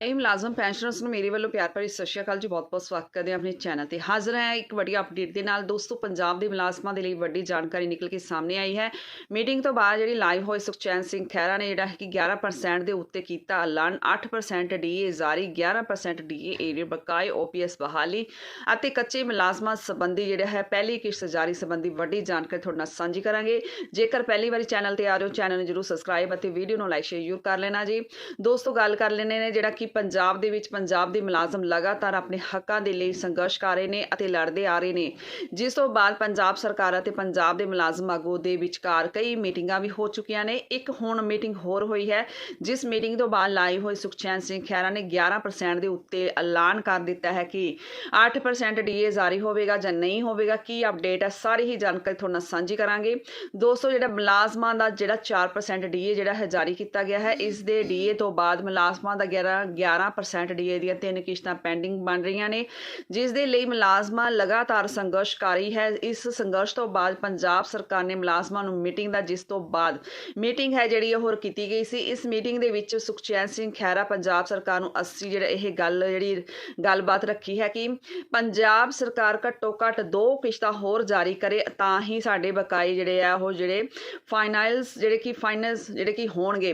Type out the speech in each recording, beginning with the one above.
ਇਹ ਮੁਲਾਜ਼ਮ ਪੈਨਸ਼ਨਰਸ ਨੂੰ ਮੇਰੇ ਵੱਲੋਂ ਪਿਆਰ ਭਰੀ ਸਤਿ ਸ਼੍ਰੀ ਅਕਾਲ ਜੀ ਬਹੁਤ-ਬਹੁਤ ਸਵਾਗਤ ਕਰਦੇ ਹਾਂ ਆਪਣੇ ਚੈਨਲ ਤੇ। ਹਾਜ਼ਰ ਹੈ ਇੱਕ ਵੱਡੀ ਅਪਡੇਟ ਦੇ ਨਾਲ। ਦੋਸਤੋ, ਪੰਜਾਬ ਦੇ ਮੁਲਾਜ਼ਮਾਂ ਦੇ ਲਈ ਵੱਡੀ ਜਾਣਕਾਰੀ ਨਿਕਲ ਕੇ ਸਾਹਮਣੇ ਆਈ ਹੈ। ਮੀਟਿੰਗ ਤੋਂ ਬਾਅਦ ਜਿਹੜੀ ਲਾਈਵ ਹੋਈ ਸੁਖਚੈਨ ਸਿੰਘ ਖਹਿਰਾ ਨੇ ਜਿਹੜਾ ਹੈ ਕਿ 11% ਦੇ ਉੱਤੇ ਕੀਤਾ ਐਲਾਨ 8% ਡੀਏ ਜਾਰੀ 11% ਡੀਏ ਏਰੀਅਰ ਬਕਾਏ ਓਪੀਐਸ ਬਹਾਲੀ ਅਤੇ ਕੱਚੇ ਮੁਲਾਜ਼ਮਾਂ ਸੰਬੰਧੀ ਜਿਹੜਾ ਹੈ ਪਹਿਲੀ ਕਿਸ਼ਤ ਜਾਰੀ ਸੰਬੰਧੀ ਵੱਡੀ ਜਾਣਕਾਰੀ ਤੁਹਾਡੇ ਨਾਲ ਸਾਂਝੀ ਕਰਾਂਗੇ। ਜੇਕਰ ਪਹਿਲੀ ਵਾਰੀ ਚੈਨਲ ਤੇ ਆ ਰਹੇ ਹੋ, ਚੈਨਲ ਨੂੰ ਜਰੂਰ ਸਬਸਕ੍ਰਾਈਬ ਅਤੇ ਵੀਡੀਓ ਨੂੰ ਲਾਈਕ ਸ਼ੇਅਰ ਜ਼ਰੂਰ ਕਰ ਲੈਣਾ ਜੀ। ਦੋਸਤੋ, ਗੱਲ ਕਰ ਲੈਣੇ ਨੇ ਜਿਹੜਾ ਕਿ ਪੰਜਾਬ ਦੇ ਵਿੱਚ ਪੰਜਾਬ ਦੇ ਮੁਲਾਜ਼ਮ ਲਗਾਤਾਰ ਆਪਣੇ ਹੱਕਾਂ ਦੇ ਲਈ ਸੰਘਰਸ਼ ਕਰ ਰਹੇ ਨੇ ਅਤੇ ਲੜਦੇ ਆ ਰਹੇ ਨੇ। ਜਿਸ ਤੋਂ ਬਾਅਦ ਪੰਜਾਬ ਸਰਕਾਰ ਅਤੇ ਪੰਜਾਬ ਦੇ ਮੁਲਾਜ਼ਮ ਆਗੂ ਦੇ ਵਿਚਕਾਰ ਕਈ ਮੀਟਿੰਗਾਂ ਵੀ ਹੋ ਚੁੱਕੀਆਂ ਨੇ। ਇੱਕ ਹੁਣ ਮੀਟਿੰਗ ਹੋਰ ਹੋਈ ਹੈ, ਜਿਸ ਮੀਟਿੰਗ ਤੋਂ ਬਾਅਦ ਲਾਈਵ ਹੋਈ ਸੁਖਚੈਨ ਸਿੰਘ ਖਹਿਰਾ ਨੇ 11% ਦੇ ਉੱਤੇ ਐਲਾਨ ਕਰ ਦਿੱਤਾ ਹੈ ਕਿ 8% ਡੀਏ ਜਾਰੀ ਹੋਵੇਗਾ ਜਾਂ ਨਹੀਂ ਹੋਵੇਗਾ। ਕੀ ਅਪਡੇਟ ਹੈ, ਸਾਰੀ ਹੀ ਜਾਣਕਾਰੀ ਤੁਹਾਡੇ ਨਾਲ ਸਾਂਝੀ ਕਰਾਂਗੇ। ਦੋਸਤੋ, ਜਿਹੜਾ ਮੁਲਾਜ਼ਮਾਂ ਦਾ ਜਿਹੜਾ 4% ਡੀਏ ਜਿਹੜਾ ਹੈ, ਜਾਰੀ ਕੀਤਾ ਗਿਆ ਹੈ, ਇਸ ਦੇ ਡੀਏ ਤੋਂ ਬਾਅਦ ਮੁਲਾਜ਼ਮਾਂ ਦਾ 11 11% ਡੀਏ ਦੀਆਂ ਤਿੰਨ ਕਿਸ਼ਤਾਂ ਪੈਂਡਿੰਗ ਬਣ ਰਹੀਆਂ ਨੇ, ਜਿਸ ਦੇ ਲਈ ਮੁਲਾਜ਼ਮਾਂ ਲਗਾਤਾਰ ਸੰਘਰਸ਼ ਕਰ ਰਹੀ ਹੈ। ਇਸ ਸੰਘਰਸ਼ ਤੋਂ ਬਾਅਦ ਪੰਜਾਬ ਸਰਕਾਰ ਨੇ ਮੁਲਾਜ਼ਮਾਂ ਨੂੰ ਮੀਟਿੰਗ ਦਾ ਜਿਸ ਤੋਂ ਬਾਅਦ ਮੀਟਿੰਗ ਹੈ ਜਿਹੜੀ ਉਹ ਹੋਰ ਕੀਤੀ ਗਈ ਸੀ। ਇਸ ਮੀਟਿੰਗ ਦੇ ਵਿੱਚ ਸੁਖਚੈਨ ਸਿੰਘ ਖਹਿਰਾ ਪੰਜਾਬ ਸਰਕਾਰ ਨੂੰ 80 ਜਿਹੜਾ ਇਹ ਗੱਲ ਜਿਹੜੀ ਗੱਲਬਾਤ ਰੱਖੀ ਹੈ ਕਿ ਪੰਜਾਬ ਸਰਕਾਰ ਘੱਟੋ ਘੱਟ ਦੋ ਕਿਸ਼ਤਾਂ ਹੋਰ ਜਾਰੀ ਕਰੇ, ਤਾਂ ਹੀ ਸਾਡੇ ਬਕਾਏ ਜਿਹੜੇ ਆ ਉਹ ਜਿਹੜੇ ਫਾਈਨਲਸ ਜਿਹੜੇ ਕਿ ਫਾਈਨਲਸ ਜਿਹੜੇ ਕਿ ਹੋਣਗੇ।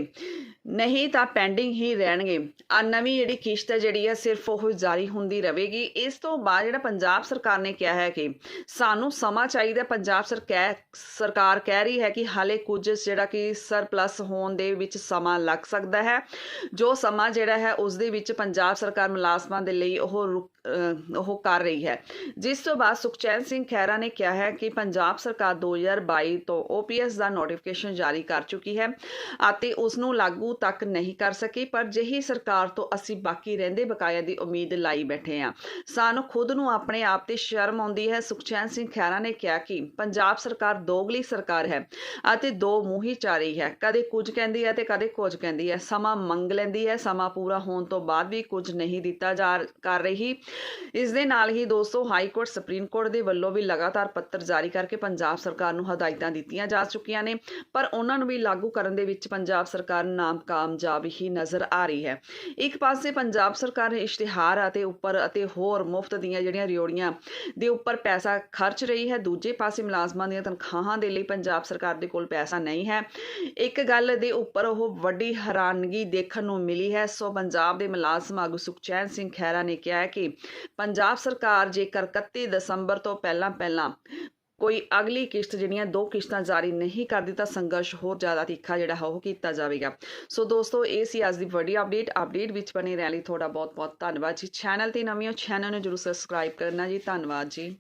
ਨਹੀਂ ਤਾਂ ਪੈਂਡਿੰਗ ਹੀ ਰਹਿਣਗੇ। ਆ ਨਵੀਂ ਜਿਹੜੀ ਕਿਸ਼ਤ ਹੈ ਜਿਹੜੀ ਹੈ, ਸਿਰਫ ਉਹ ਜਾਰੀ ਹੁੰਦੀ ਰਹੇਗੀ। ਇਸ ਤੋਂ ਬਾਅਦ ਜਿਹੜਾ ਪੰਜਾਬ ਸਰਕਾਰ ਨੇ ਕਿਹਾ ਹੈ ਕਿ ਸਾਨੂੰ ਸਮਾਂ ਚਾਹੀਦਾ ਹੈ। ਪੰਜਾਬ ਸਰਕਾਰ ਸਰਕਾਰ ਕਹਿ ਰਹੀ ਹੈ ਕਿ ਹਾਲੇ ਕੁਝ ਜਿਹੜਾ ਕਿ ਸਰਪਲਸ ਹੋਣ ਦੇ ਵਿੱਚ ਸਮਾਂ ਲੱਗ ਸਕਦਾ ਹੈ। ਜੋ ਸਮਾਂ ਜਿਹੜਾ ਹੈ, ਉਸ ਦੇ ਵਿੱਚ ਪੰਜਾਬ ਸਰਕਾਰ ਮੁਲਾਜ਼ਮਾਂ ਦੇ ਲਈ ਉਹ ਰੁਕ- ਉਹ ਕਰ ਰਹੀ ਹੈ। ਜਿਸ ਤੋਂ ਬਾਅਦ ਸੁਖਚੈਨ ਸਿੰਘ ਖਹਿਰਾ ਨੇ ਕਿਹਾ ਹੈ ਕਿ ਪੰਜਾਬ ਸਰਕਾਰ 2022 ਤੋਂ ਓਪੀਐਸ ਦਾ ਨੋਟੀਫਿਕੇਸ਼ਨ ਜਾਰੀ ਕਰ ਚੁੱਕੀ ਹੈ ਅਤੇ ਉਸ ਨੂੰ ਲਾਗੂ ਤੱਕ ਨਹੀਂ ਕਰ ਸਕੀ, ਪਰ ਜਿਹੀ ਸਰਕਾਰ ਤੋਂ ਅਸੀਂ ਬਾਕੀ ਰਹਿੰਦੇ ਬਕਾਇਆ ਦੀ ਉਮੀਦ ਲਾਈ ਬੈਠੇ ਹਾਂ। ਸਾਨੂੰ ਖੁਦ ਨੂੰ ਆਪਣੇ ਆਪ ਤੇ ਸ਼ਰਮ ਆਉਂਦੀ ਹੈ। ਸੁਖਚੈਨ ਸਿੰਘ ਖਹਿਰਾ ਨੇ ਕਿਹਾ ਕਿ ਪੰਜਾਬ ਸਰਕਾਰ ਦੋਗਲੀ ਸਰਕਾਰ ਹੈ ਅਤੇ ਦੋ ਮੂੰਹੀ ਚਾਰੀ ਹੈ। ਕਦੇ ਕੁਝ ਕਹਿੰਦੀ ਹੈ ਤੇ ਕਦੇ ਕੁਝ ਕਹਿੰਦੀ ਹੈ। ਸਮਾਂ ਮੰਗ ਲੈਂਦੀ ਹੈ। ਸਮਾਂ ਪੂਰਾ ਹੋਣ ਤੋਂ ਬਾਅਦ ਵੀ ਕੁਝ ਨਹੀਂ ਦਿੱਤਾ ਜਾ ਕਰ ਰਹੀ। ਇਸ ਦੇ ਨਾਲ ਹੀ ਦੋਸਤੋ, ਹਾਈ ਕੋਰਟ, ਸੁਪਰੀਮ ਕੋਰਟ ਦੇ ਵੱਲੋਂ ਵੀ ਲਗਾਤਾਰ ਪੱਤਰ ਜਾਰੀ ਕਰਕੇ ਪੰਜਾਬ ਸਰਕਾਰ ਨੂੰ ਹਦਾਇਤਾਂ ਦਿੱਤੀਆਂ ਜਾ ਚੁੱਕੀਆਂ ਨੇ। ਪਰ ਉਹਨਾਂ ਨੂੰ ਵੀ ਲਾਗੂ ਕਰਨ ਦੇ ਵਿੱਚ ਪੰਜਾਬ ਸਰਕਾਰ ਨਾਮ ਨਾਕਾਮਯਾਬ ਹੀ ਨਜ਼ਰ ਆ ਰਹੀ ਹੈ। ਇੱਕ ਪਾਸੇ ਪੰਜਾਬ ਸਰਕਾਰ ਇਸ਼ਤਿਹਾਰ ਅਤੇ ਉੱਪਰ ਅਤੇ ਹੋਰ ਮੁਫਤ ਦੀਆਂ ਜਿਹੜੀਆਂ ਰਿਓੜੀਆਂ ਦੇ ਉੱਪਰ ਪੈਸਾ ਖਰਚ ਰਹੀ ਹੈ, ਦੂਜੇ ਪਾਸੇ ਮੁਲਾਜ਼ਮਾਂ ਦੀਆਂ ਤਨਖਾਹਾਂ ਦੇ ਲਈ ਪੰਜਾਬ ਸਰਕਾਰ ਦੇ ਕੋਲ ਪੈਸਾ ਨਹੀਂ ਹੈ। ਇੱਕ ਗੱਲ ਦੇ ਉੱਪਰ ਉਹ ਵੱਡੀ ਹੈਰਾਨਗੀ ਦੇਖਣ ਨੂੰ ਮਿਲੀ ਹੈ। ਸੋ ਪੰਜਾਬ ਦੇ ਮੁਲਾਜ਼ਮ ਆਗੂ ਸੁਖਚੈਨ ਸਿੰਘ ਖਹਿਰਾ ਨੇ ਕਿਹਾ ਹੈ ਕਿ ਪੰਜਾਬ ਸਰਕਾਰ ਜੇਕਰ 31 ਦਸੰਬਰ ਤੋਂ ਪਹਿਲਾਂ ਪਹਿਲਾਂ ਕੋਈ ਅਗਲੀ ਕਿਸ਼ਤ ਜਿਹੜੀਆਂ ਦੋ ਕਿਸ਼ਤਾਂ ਜਾਰੀ ਨਹੀਂ ਕਰਦੀ ਤਾਂ ਸੰਘਰਸ਼ ਹੋਰ ਜ਼ਿਆਦਾ ਤਿੱਖਾ ਜਿਹੜਾ ਹੈ ਉਹ ਕੀਤਾ ਜਾਵੇਗਾ। ਸੋ ਦੋਸਤੋ, ਇਹ ਸੀ ਅੱਜ ਦੀ ਵੱਡੀ ਅਪਡੇਟ ਅਪਡੇਟ ਵਿੱਚ ਬਣੇ ਰਹਿਣ ਲਈ ਤੁਹਾਡਾ ਬਹੁਤ ਬਹੁਤ ਧੰਨਵਾਦ ਜੀ। ਚੈਨਲ ਤੇ ਨਵੀਂ ਹੋ ਚੈਨਲ ਨੂੰ ਜਰੂਰ ਸਬਸਕ੍ਰਾਈਬ ਕਰਨਾ ਜੀ। ਧੰਨਵਾਦ ਜੀ।